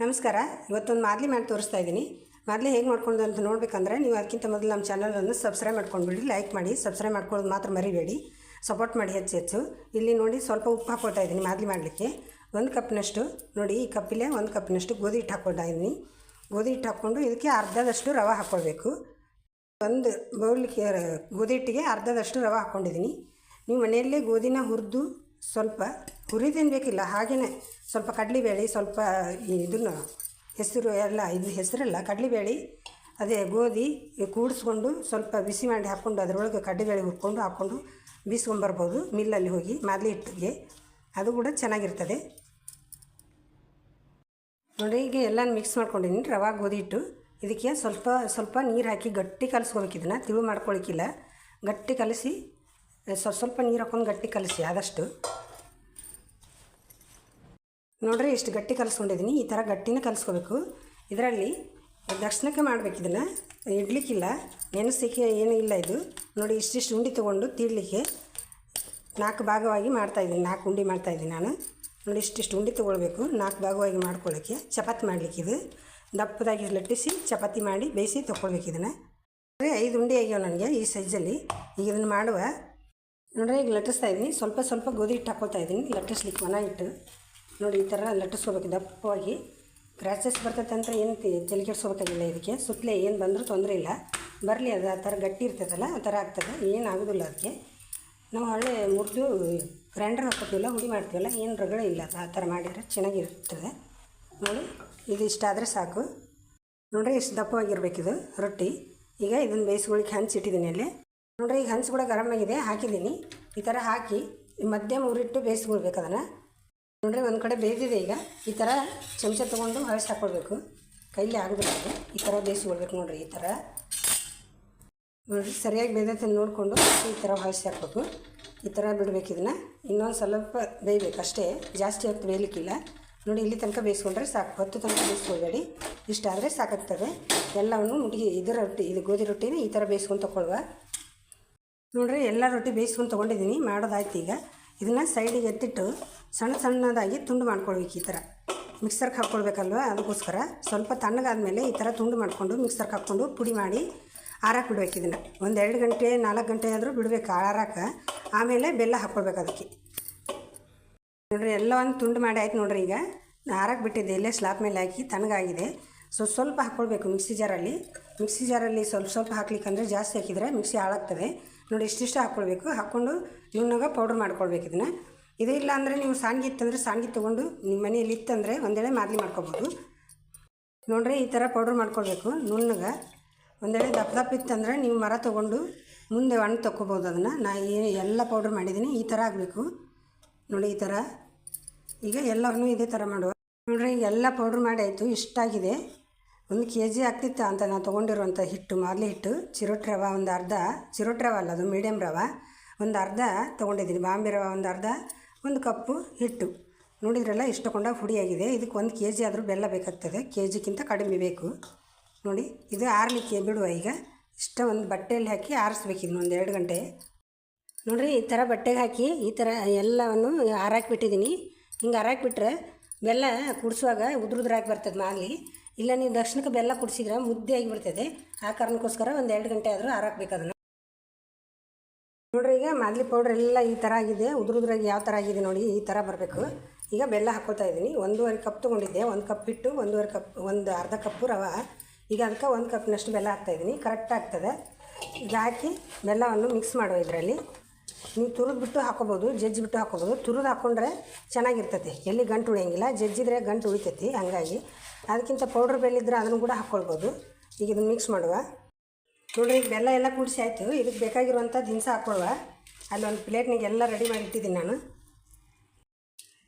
ನಮಸ್ಕಾರ. ಇವತ್ತೊಂದು ಮಾದಲಿ ಮಾಡಿ ತೋರಿಸ್ತಾ ಇದ್ದೀನಿ. ಮಾದಲಿ ಹೇಗೆ ಮಾಡ್ಕೊಂಡು ಅಂತ ನೋಡಬೇಕಂದ್ರೆ ನೀವು ಅದಕ್ಕಿಂತ ಮೊದಲು ನಮ್ಮ ಚಾನಲನ್ನು ಸಬ್ಸ್ಕ್ರೈಬ್ ಮಾಡ್ಕೊಂಡ್ಬಿಡಿ ಲೈಕ್ ಮಾಡಿ, ಸಬ್ಸ್ಕ್ರೈಬ್ ಮಾಡ್ಕೊಳ್ಳೋದು ಮಾತ್ರ ಮರಿಬೇಡಿ. ಸಪೋರ್ಟ್ ಮಾಡಿ ಹೆಚ್ಚು ಹೆಚ್ಚು. ಇಲ್ಲಿ ನೋಡಿ ಸ್ವಲ್ಪ ಉಪ್ಪು ಹಾಕ್ಕೊಳ್ತಾ ಇದ್ದೀನಿ ಮಾದಲಿ ಮಾಡಲಿಕ್ಕೆ. ಒಂದು ಕಪ್ನಷ್ಟು, ನೋಡಿ ಈ ಕಪ್ಪಿಲೆ ಒಂದು ಕಪ್ನಷ್ಟು ಗೋಧಿ ಹಿಟ್ಟು ಹಾಕ್ಕೊಳ್ತಾ ಇದ್ದೀನಿ. ಗೋಧಿ ಹಿಟ್ಟು ಹಾಕ್ಕೊಂಡು ಇದಕ್ಕೆ ಅರ್ಧದಷ್ಟು ರವೆ ಹಾಕ್ಕೊಳ್ಬೇಕು ಒಂದು ಬೌಲ್ಗೆ ಗೋಧಿ ಹಿಟ್ಟಿಗೆ ಅರ್ಧದಷ್ಟು ರವೆ ಹಾಕ್ಕೊಂಡಿದ್ದೀನಿ ನೀವು ಮನೆಯಲ್ಲೇ ಗೋಧಿನ ಹುರಿದು ಸ್ವಲ್ಪ ಹುರಿದೇನು ತಿನ್ನಬೇಕಿಲ್ಲ ಹಾಗೆಯೇ ಸ್ವಲ್ಪ ಕಡಲೆಬೇಳೆ, ಸ್ವಲ್ಪ ಇದನ್ನು ಹೆಸರು ಎಲ್ಲ ಇದು ಹೆಸರಲ್ಲ ಕಡಲೆಬೇಳೆ, ಅದೇ ಗೋಧಿ ಕೂಡಿಸ್ಕೊಂಡು ಸ್ವಲ್ಪ ಬಿಸಿ ಮಾಡಿ ಹಾಕ್ಕೊಂಡು ಅದರೊಳಗೆ ಕಡಲೆಬೇಳೆ ಹುರ್ಕೊಂಡು ಹಾಕ್ಕೊಂಡು ಬೀಸ್ಕೊಂಬರ್ಬೋದು ಮಿಲ್ಲಲ್ಲಿ ಹೋಗಿ ಮಾದಲಿ ಹಿಟ್ಟಿಗೆ, ಅದು ಕೂಡ ಚೆನ್ನಾಗಿರ್ತದೆ. ನೋಡಿ, ಈಗ ಎಲ್ಲ ಮಿಕ್ಸ್ ಮಾಡ್ಕೊಂಡಿದ್ದೀನಿ, ರವೆ, ಗೋಧಿ ಹಿಟ್ಟು. ಇದಕ್ಕೆ ಸ್ವಲ್ಪ ಸ್ವಲ್ಪ ನೀರು ಹಾಕಿ ಗಟ್ಟಿ ಕಲಿಸ್ಕೋಬೇಕು ಇದನ್ನು, ತಿಳು ಮಾಡ್ಕೊಳಕ್ಕಿಲ್ಲ. ಗಟ್ಟಿ ಕಲಸಿ, ಸ್ವಲ್ಪ ಸ್ವಲ್ಪ ನೀರು ಹಾಕೊಂಡು ಗಟ್ಟಿ ಕಲಸಿ ಆದಷ್ಟು. ನೋಡ್ರಿ ಎಷ್ಟು ಗಟ್ಟಿ ಕಲಿಸ್ಕೊಂಡಿದ್ದೀನಿ ಈ ಥರ ಗಟ್ಟಿನ ಕಲಿಸ್ಕೋಬೇಕು. ಇದರಲ್ಲಿ ದಕ್ಷಿಣಕ್ಕೆ ಮಾಡಬೇಕು ಇದನ್ನು. ಇಡ್ಲಿಕ್ಕಿಲ್ಲ ನೆನೆಸಿಕೆ ಏನೂ ಇಲ್ಲ ಇದು. ನೋಡಿ ಇಷ್ಟಿಷ್ಟು ಉಂಡೆ ತೊಗೊಂಡು ತೀಡಲಿಕ್ಕೆ ನಾಲ್ಕು ಭಾಗವಾಗಿ ಮಾಡ್ತಾಯಿದ್ದೀನಿ ನಾಲ್ಕು ಉಂಡೆ ಮಾಡ್ತಾಯಿದ್ದೀನಿ ನಾನು. ನೋಡಿ ಇಷ್ಟಿಷ್ಟು ಉಂಡೆ ತೊಗೊಳ್ಬೇಕು, ನಾಲ್ಕು ಭಾಗವಾಗಿ ಮಾಡ್ಕೊಳ್ಳೋಕ್ಕೆ. ಚಪಾತಿ ಮಾಡ್ಲಿಕ್ಕೆ ಇದು. ದಪ್ಪದಾಗಿ ಲಟ್ಟಿಸಿ ಚಪಾತಿ ಮಾಡಿ ಬೇಯಿಸಿ ತೊಗೊಳ್ಬೇಕು ಇದನ್ನು. ಐದು ಉಂಡೆ ಆಗ್ಯಾವ ನನಗೆ ಈ ಸೈಜಲ್ಲಿ. ಈಗ ಇದನ್ನು ಮಾಡುವ. ನೋಡ್ರಿ, ಈಗ ಲಟ್ಟಿಸ್ತಾ ಇದ್ದೀನಿ. ಸ್ವಲ್ಪ ಸ್ವಲ್ಪ ಗೋಧಿ ಹಿಟ್ಟು ಹಾಕೋತಾ ಇದ್ದೀನಿ. ಲಟ್ಟಿಸ್ಲಿಕ್ಕೆ ಒಣ ಹಿಟ್ಟು. ನೋಡಿ, ಈ ಥರ ಲಟ್ಟಿಸ್ಕೋಬೇಕು ದಪ್ಪವಾಗಿ ಕ್ರ್ಯಾಚಸ್ ಬರ್ತೈತೆ ಅಂತ ಏನು ತಲೆ ಕೆಡ್ಸ್ಕೋಬೇಕಾಗಿಲ್ಲ ಇದಕ್ಕೆ. ಸುತ್ತಲೇ ಏನು ಬಂದರೂ ತೊಂದರೆ ಇಲ್ಲ. ಬರಲಿ, ಅದು ಆ ಥರ ಗಟ್ಟಿ ಇರ್ತೈತಲ್ಲ, ಆ ಥರ ಆಗ್ತದೆ. ಏನು ಆಗೋದಿಲ್ಲ ಅದಕ್ಕೆ. ನಾವು ಹಳ್ಳೆ ಮುರಿದು ಗ್ರೈಂಡರ್ ಹಾಕೋತೀವಲ್ಲ ಹುಡಿ ಮಾಡ್ತೀವಲ್ಲ, ಏನು ರಗಳೆ ಇಲ್ಲ ಅದು ಆ ಥರ ಮಾಡಿದರೆ ಚೆನ್ನಾಗಿರ್ತದೆ. ನೋಡಿ, ಇದು ಇಷ್ಟಾದರೆ ಸಾಕು. ನೋಡ್ರಿ ಇಷ್ಟು ದಪ್ಪವಾಗಿರ್ಬೇಕಿದು ರೊಟ್ಟಿ. ಈಗ ಇದನ್ನು ಬೇಯಿಸ್ಕೊಳಿಕ್ಕೆ ಹಂಚಿಟ್ಟಿದ್ದೀನಿ ಅಲ್ಲಿ. ನೋಡ್ರಿ, ಈಗ ಹಂಚು ಕೂಡ ಗರಮ್ ಆಗಿದೆ, ಹಾಕಿದ್ದೀನಿ. ಈ ಥರ ಹಾಕಿ ಮಧ್ಯಮ ಉರಿಟ್ಟು ಬೇಯಿಸ್ಕೊಳ್ಬೇಕು ಅದನ್ನು. ನೋಡ್ರಿ, ಒಂದು ಕಡೆ ಬೇಯ್ದಿದೆ ಈಗ. ಈ ಥರ ಚಮಚ ತೊಗೊಂಡು ಹಳಸಿ ಹಾಕ್ಕೊಳ್ಬೇಕು ಕೈಲಿ ಆಗೋದಿಲ್ಲ. ಈ ಥರ ಬೇಯಿಸ್ಕೊಳ್ಬೇಕು ನೋಡ್ರಿ, ಈ ಥರ ನೋಡ್ರಿ, ಸರಿಯಾಗಿ ಬೇಯ್ದೈತೆ ನೋಡಿಕೊಂಡು ಈ ಥರ ಹಳಸಿ ಹಾಕ್ಬೇಕು. ಈ ಥರ ಬಿಡಬೇಕು ಇದನ್ನು. ಇನ್ನೊಂದು ಸ್ವಲ್ಪ ಬೇಯಬೇಕು. ಅಷ್ಟೇ, ಜಾಸ್ತಿ ಹೊತ್ತು ಬೇಯಲಿಕ್ಕಿಲ್ಲ. ನೋಡಿ, ಇಲ್ಲಿ ತನಕ ಬೇಯಿಸ್ಕೊಂಡ್ರೆ ಸಾಕು. ಹೊತ್ತು ತನಕ ಬೇಯಿಸ್ಕೊಳ್ಬೇಡಿ. ಇಷ್ಟಾದರೆ ಸಾಕಾಗ್ತದೆ. ಎಲ್ಲವನ್ನು ಮುಟ್ಟಿಗೆ ಇದರ ರೊಟ್ಟಿ, ಇದು ಗೋಧಿ ರೊಟ್ಟಿನ ಈ ಥರ ಬೇಯಿಸ್ಕೊಂಡು ತೊಗೊಳ್ಳುವ ನೋಡ್ರಿ, ಎಲ್ಲ ರೊಟ್ಟಿ ಬೇಯಿಸ್ಕೊಂಡು ತೊಗೊಂಡಿದ್ದೀನಿ. ಮಾಡೋದಾಯ್ತು ಈಗ. ಇದನ್ನು ಸೈಡಿಗೆ ಎತ್ತಿಟ್ಟು ಸಣ್ಣ ಸಣ್ಣದಾಗಿ ತುಂಡು ಮಾಡ್ಕೊಳ್ಬೇಕು ಈ ಥರ ಮಿಕ್ಸರ್ಗೆ ಹಾಕ್ಕೊಳ್ಬೇಕಲ್ವ ಅದಕ್ಕೋಸ್ಕರ ಸ್ವಲ್ಪ ತಣ್ಣಗಾದ್ಮೇಲೆ ಈ ಥರ ತುಂಡು ಮಾಡಿಕೊಂಡು ಮಿಕ್ಸರ್ಗೆ ಹಾಕ್ಕೊಂಡು ಪುಡಿ ಮಾಡಿ ಆರಕ್ಕೆ ಬಿಡ್ಬೇಕು ಇದನ್ನು. ಒಂದು ಎರಡು ಗಂಟೆ, ನಾಲ್ಕು ಗಂಟೆ ಆದರೂ ಬಿಡಬೇಕು ಆರಕ್ಕೆ ಆಮೇಲೆ ಬೆಲ್ಲ ಹಾಕ್ಕೊಳ್ಬೇಕು ಅದಕ್ಕೆ. ನೋಡಿರಿ ಎಲ್ಲ ಒಂದು ತುಂಡು ಮಾಡಿ ಆಯ್ತು ನೋಡ್ರಿ ಈಗ. ಆರಕ್ಕೆ ಬಿಟ್ಟಿದ್ದೆ, ಇಲ್ಲೇ ಸ್ಲಾಪ್ ಮೇಲೆ ಹಾಕಿ ತಣ್ಣಗಾಗಿದೆ. ಸೊ ಸ್ವಲ್ಪ ಹಾಕ್ಕೊಳ್ಬೇಕು ಮಿಕ್ಸಿ ಜಾರಲ್ಲಿ ಮಿಕ್ಸಿ ಜಾರಲ್ಲಿ ಸ್ವಲ್ಪ ಸ್ವಲ್ಪ ಹಾಕ್ಲಿಕ್ಕಂದ್ರೆ ಜಾಸ್ತಿ ಹಾಕಿದರೆ ಮಿಕ್ಸಿ ಹಾಳಾಗ್ತದೆ. ನೋಡಿ ಇಷ್ಟಿಷ್ಟು ಹಾಕ್ಕೊಳ್ಬೇಕು. ಹಾಕ್ಕೊಂಡು ನುಣ್ಣಗೆ ಪೌಡ್ರ್ ಮಾಡ್ಕೊಳ್ಬೇಕು ಇದನ್ನು. ಇದು ಇಲ್ಲ ಅಂದರೆ ನೀವು ಸಾನ್ಗಿ ಇತ್ತಂದರೆ ಸಾಂಗಿ ತೊಗೊಂಡು ನಿಮ್ಮ ಮನೆಯಲ್ಲಿ ಇತ್ತಂದರೆ ಒಂದೇಳೆ ಮಾದಲಿ ಮಾಡ್ಕೊಬೋದು. ನೋಡ್ರಿ, ಈ ಥರ ಪೌಡ್ರ್ ಮಾಡ್ಕೊಳ್ಬೇಕು ನುಣ್ಣಗೆ. ಒಂದೇಳೆ ದಪ್ಪ ದಪ್ಪ ಇತ್ತಂದರೆ ನೀವು ಮರ ತೊಗೊಂಡು ಮುಂದೆ ಹಣ್ಣು ತೊಗೋಬೋದು ಅದನ್ನು. ನಾ ಎಲ್ಲ ಪೌಡ್ರ್ ಮಾಡಿದ್ದೀನಿ ಈ ಥರ ಆಗಬೇಕು. ನೋಡಿ, ಈ ಥರ. ಈಗ ಎಲ್ಲವನ್ನೂ ಇದೇ ಥರ ಮಾಡುವ. ನೋಡ್ರಿ, ಎಲ್ಲ ಪೌಡ್ರ್ ಮಾಡಿ ಆಯಿತು, ಇಷ್ಟಾಗಿದೆ. ಒಂದು ಕೆ ಜಿ ಆಗ್ತಿತ್ತು ಅಂತ ನಾನು ತೊಗೊಂಡಿರುವಂಥ ಹಿಟ್ಟು, ಮಾರ್ಲಿ ಹಿಟ್ಟು, ಚಿರೋಟ್ ರವೆ ಒಂದು ಅರ್ಧ, ಚಿರೋಟ್ ರವೆ ಅಲ್ಲ ಅದು ಮೀಡಿಯಮ್ ರವೆ, ಒಂದು ಅರ್ಧ ತೊಗೊಂಡಿದ್ದೀನಿ. ಬಾಂಬೆ ರವೆ ಒಂದು ಅರ್ಧ, ಒಂದು ಕಪ್ಪು ಹಿಟ್ಟು. ನೋಡಿದ್ರಲ್ಲ, ಇಷ್ಟು ತಗೊಂಡಾಗ ಪುಡಿಯಾಗಿದೆ ಇದಕ್ಕೆ ಒಂದು ಕೆ ಜಿ ಆದರೂ ಬೆಲ್ಲ ಬೇಕಾಗ್ತದೆ. ಕೆ ಜಿಗಿಂತ ಕಡಿಮೆ ಬೇಕು. ನೋಡಿ, ಇದು ಆರಲಿಕ್ಕೆ ಬಿಡುವ ಈಗ. ಇಷ್ಟ ಒಂದು ಬಟ್ಟೆಯಲ್ಲಿ ಹಾಕಿ ಆರಿಸ್ಬೇಕು ಒಂದು ಎರಡು ಗಂಟೆ. ನೋಡಿರಿ, ಈ ಥರ ಬಟ್ಟೆಗೆ ಹಾಕಿ ಈ ಥರ ಎಲ್ಲವನ್ನು ಆರಾಕಿಬಿಟ್ಟಿದ್ದೀನಿ. ಹಿಂಗೆ ಆರಾಕಿಬಿಟ್ರೆ ಬೆಲ್ಲ ಕುಡಿಸುವಾಗ ಉದುರುದ್ರಾಗಿ ಬರ್ತದೆ ಮಾಲಿ ಇಲ್ಲ, ನೀವು ದಕ್ಷಿಣಕ್ಕೆ ಬೆಲ್ಲ ಕುಡಿಸಿದ್ರೆ ಮುದ್ದೆ ಆಗಿಬಿಡ್ತದೆ ಆ ಕಾರಣಕ್ಕೋಸ್ಕರ ಒಂದು ಎರಡು ಗಂಟೆ ಆದರೂ ಆರಾಕ್ಬೇಕು ಅದನ್ನು. ನೋಡ್ರಿ, ಈಗ ಮಾದಲಿ ಪೌಡ್ರ್ ಎಲ್ಲ ಈ ಥರ ಆಗಿದೆ. ಉದುರುದ್ರಾಗಿ ಯಾವ ಥರ ಆಗಿದೆ ನೋಡಿ, ಈ ಥರ ಬರಬೇಕು. ಈಗ ಬೆಲ್ಲ ಹಾಕ್ಕೊಳ್ತಾ ಇದ್ದೀನಿ. ಒಂದೂವರೆ ಕಪ್ ತೊಗೊಂಡಿದ್ದೆ. ಒಂದು ಕಪ್ ಇಟ್ಟು ಒಂದೂವರೆ ಕಪ್ ಒಂದು ಅರ್ಧ ಕಪ್ಪು ರವೆ. ಈಗ ಅದಕ್ಕೆ ಒಂದು ಕಪ್ನಷ್ಟು ಬೆಲ್ಲ ಹಾಕ್ತಾಯಿದ್ದೀನಿ ಕರೆಕ್ಟ್ ಆಗ್ತದೆ. ಈಗ ಹಾಕಿ ಬೆಲ್ಲವನ್ನು ಮಿಕ್ಸ್ ಮಾಡುವ ಇದರಲ್ಲಿ. ನೀವು ತುರಿದು ಬಿಟ್ಟು ಹಾಕೋಬೋದು ಜಜ್ಜಿಬಿಟ್ಟು ಹಾಕೋಬೋದು. ತುರಿದು ಹಾಕ್ಕೊಂಡ್ರೆ ಚೆನ್ನಾಗಿರ್ತೈತಿ. ಎಲ್ಲಿ ಗಂಟು ಉಳಿಯಂಗಿಲ್ಲ. ಜಜ್ಜಿದ್ರೆ ಗಂಟು ಉಳಿತೈತಿ, ಹಂಗಾಗಿ. ಅದಕ್ಕಿಂತ ಪೌಡ್ರ್ ಬೆಲ್ಲಿದ್ರೆ ಅದನ್ನು ಕೂಡ ಹಾಕ್ಕೊಳ್ಬೋದು ಈಗ ಇದನ್ನು ಮಿಕ್ಸ್ ಮಾಡುವ. ನೋಡಿರಿ, ಈಗ ಬೆಲ್ಲ ಎಲ್ಲ ಕೂಡಿಸಿ ಆಯಿತು. ಇದಕ್ಕೆ ಬೇಕಾಗಿರುವಂಥ ದಿನಸ ಹಾಕ್ಕೊಳ್ಳುವ ಅಲ್ಲಿ ಒಂದು ಪ್ಲೇಟ್ನಿಗೆ ಎಲ್ಲ ರೆಡಿ ಮಾಡಿ ಇಟ್ಟಿದ್ದೀನಿ ನಾನು.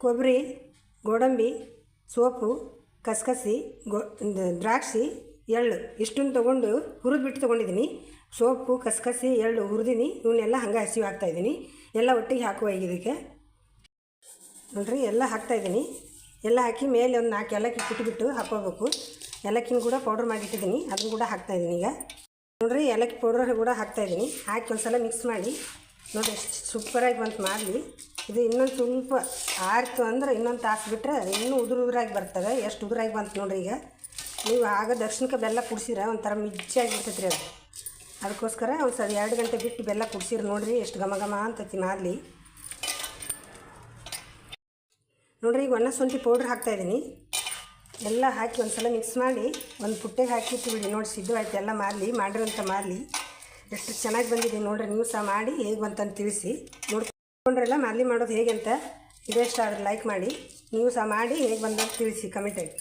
ಕೊಬ್ಬರಿ, ಗೋಡಂಬಿ, ಸೋಪು, ಕಸಕಸಿ, ಗೋ ದ್ರಾಕ್ಷಿ, ಎಳ್ಳು. ಇಷ್ಟನ್ನು ತೊಗೊಂಡು ಹುರಿದ್ಬಿಟ್ಟು ತೊಗೊಂಡಿದ್ದೀನಿ. ಸೋಪು, ಕಸಕಸಿ ಎರಡು ಹುರಿದೀನಿ, ಇವನ್ನೆಲ್ಲ ಹಂಗೆ ಹಸಿವು ಹಾಕ್ತಾಯಿದ್ದೀನಿ ಎಲ್ಲ ಒಟ್ಟಿಗೆ ಹಾಕುವ ಇದಕ್ಕೆ. ನೋಡ್ರಿ, ಎಲ್ಲ ಹಾಕ್ತಾಯಿದ್ದೀನಿ ಎಲ್ಲ ಹಾಕಿ ಮೇಲೆ ಒಂದು ನಾಲ್ಕು ಏಲಕ್ಕಿ ಕುಟ್ಬಿಟ್ಟು ಹಾಕೋಬೇಕು ಏಲಕ್ಕಿನ ಕೂಡ ಪೌಡ್ರ್ ಮಾಡಿಟ್ಟಿದ್ದೀನಿ. ಅದನ್ನು ಕೂಡ ಹಾಕ್ತಾಯಿದ್ದೀನಿ ಈಗ. ನೋಡ್ರಿ, ಏಲಕ್ಕಿ ಪೌಡ್ರ್ ಕೂಡ ಹಾಕ್ತಾಯಿದ್ದೀನಿ ಹಾಕಿ ಒಂದು ಸಲ ಮಿಕ್ಸ್ ಮಾಡಿ. ನೋಡಿರಿ ಸೂಪರಾಗಿ ಬಂತು ಮಾಡಲಿ. ಇದು ಇನ್ನೊಂದು ಸ್ವಲ್ಪ ಆರ್ತು ಅಂದ್ರೆ ಇನ್ನೊಂದು ತಾಸು ಬಿಟ್ಟರೆ ಇನ್ನೂ ಉದುರು ಉದುರಾಗಿ ಬರ್ತದೆ. ಎಷ್ಟು ಉದುರಾಗಿ ಬಂತು ನೋಡಿರಿ ಈಗ. ನೀವು ಆಗ ದರ್ಶನಕ್ಕೆ ಬೆಲ್ಲ ಕುಡಿಸಿರ ಒಂಥರ ಮಿಜ್ಜಾಗಿ ಬಿಡ್ತೈತೆ ರೀ ಅದು. ಅದಕ್ಕೋಸ್ಕರ ಒಂದು ಸರಿ ಎರಡು ಗಂಟೆ ಬಿಟ್ಟು ಬೆಲ್ಲ ಕುಡ್ಸಿರಿ ನೋಡಿರಿ, ಎಷ್ಟು ಘಮ ಘಮ ಅಂತ ಮಾದಲಿ ನೋಡ್ರಿ, ಈಗ ಒಣ ಶುಂಠಿ ಪೌಡ್ರ್ ಹಾಕ್ತಾಯಿದ್ದೀನಿ ಎಲ್ಲ ಹಾಕಿ ಒಂದು ಸಲ ಮಿಕ್ಸ್ ಮಾಡಿ, ಒಂದು ಪುಟ್ಟೆಗೆ ಹಾಕಿ ಬಿಡಿ ನೋಡಿ, ಸಿದ್ಧವಾಯ್ತು. ಎಲ್ಲ ಮಾರಲಿ ಮಾಡಿರೋಂಥ ಮಾರಲಿ ಎಷ್ಟು ಚೆನ್ನಾಗಿ ಬಂದಿದೆ ನೋಡಿರಿ, ನೀವು ಸಹ ಮಾಡಿ, ಹೇಗೆ ಬಂತಂತ ತಿಳಿಸಿ. ನೋಡ್ಕೊಂಡ್ರೆಲ್ಲ ಮಾರಲಿ ಮಾಡೋದು ಹೇಗೆ ಅಂತ ಇದೇ ಇಷ್ಟ ಆದ್ರೆ ಲೈಕ್ ಮಾಡಿ. ನೀವು ಸಹ ಮಾಡಿ, ಹೇಗೆ ಬಂದಂತ ತಿಳಿಸಿ ಕಮೆಂಟಾಗಿ